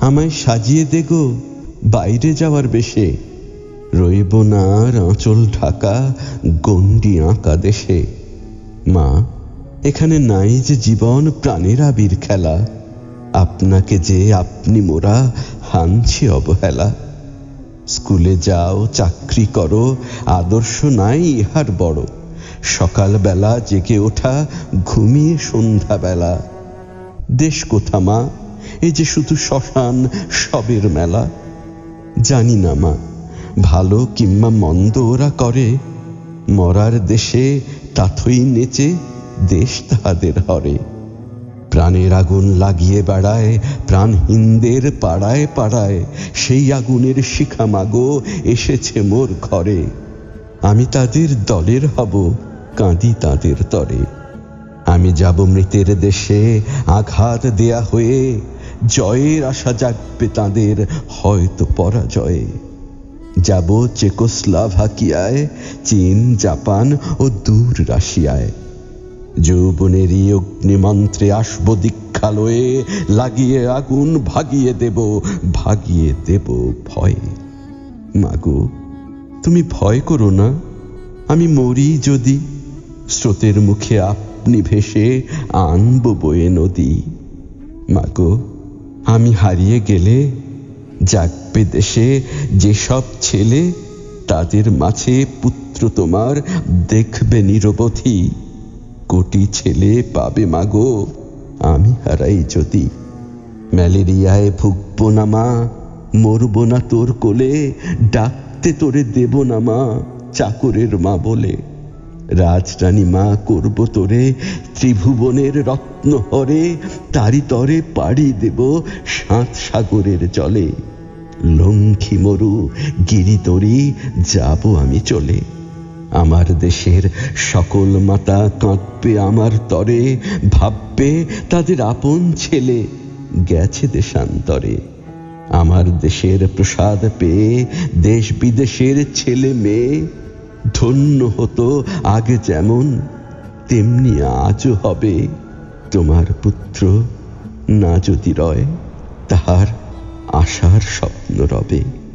আমায় সাজিয়ে দেগো বাইরে যাওয়ার বেশে। রইব না আর আঁচল ঢাকা গণ্ডি আঁকা দেশে। মা, এখানে নাই যে জীবন প্রাণের আবির খেলা। আপনাকে যে আপনি মোরা হানছি অবহেলা। স্কুলে যাও, চাকরি করো, আদর্শ নাই ইহার বড়। সকালবেলা জেগে ওঠা, ঘুমিয়ে সন্ধ্যাবেলা। দেশ কোথা মা? এই যে শুধু শ্মশান, সবের মেলা। জানি না মা, ভালো কিংবা মন্দ ওরা করে। মরার দেশে তাথই নেচে দেশ তাহাদের হরে। প্রাণের আগুন লাগিয়ে বেড়ায়, প্রাণহীনদের পাড়ায় পাড়ায়, সেই আগুনের শিখা মাগো এসেছে মোর ঘরে। আমি তাদের দলের হব, কাঁদি তাদের তরে। আমি যাব মৃতের দেশে, আঘাত দেয়া হয়ে জয়ের আশা জাগবে তাঁদের, হয়তো পরাজয়ে। যাব চেকোস্লাভাকিয়ায়, চীন, জাপান ও দূর রাশিয়ায়। যৌবনেরই অগ্নিমন্ত্রে আসব দীক্ষালয়ে, লাগিয়ে আগুন ভাগিয়ে দেব ভাগিয়ে দেব ভয়ে। মাগো, তুমি ভয় করো না, আমি মরি যদি। স্রোতের মুখে আপনি ভেসে আনব বয়ে নদী। মাগো আমি হারিয়ে গেলে জাগবে দেশে যেসব ছেলে, তাদের মাঝে পুত্র তোমার দেখবে নিরবধি কোটি ছেলে পাবে মাগো, আমি হারাই যদি। ম্যালেরিয়ায় ভুগবো না মা, মরবো না তোর কোলে, ডাকতে তোরে দেব না মা, চাকরের মা বলে। রাজরানী মা, করব তোরে ত্রিভুবনের রত্ন হরে তারি তরে পাড়ি দেব সাত সাগরের জলে। লঙ্ঘি মরু গিরিতরি যাব আমি চলে। আমার দেশের সকল মাতা কাঁদবে আমার তরে, ভাববে তাদের আপন ছেলে গেছে দেশান্তরে। আমার দেশের প্রসাদ পেয়ে দেশ বিদেশের ছেলে মেয়ে ধন্য হতো আগে যেমন, তেমনি আজও হবে। তোমার পুত্র না যদি রয় তাহার আশার স্বপ্ন রবে।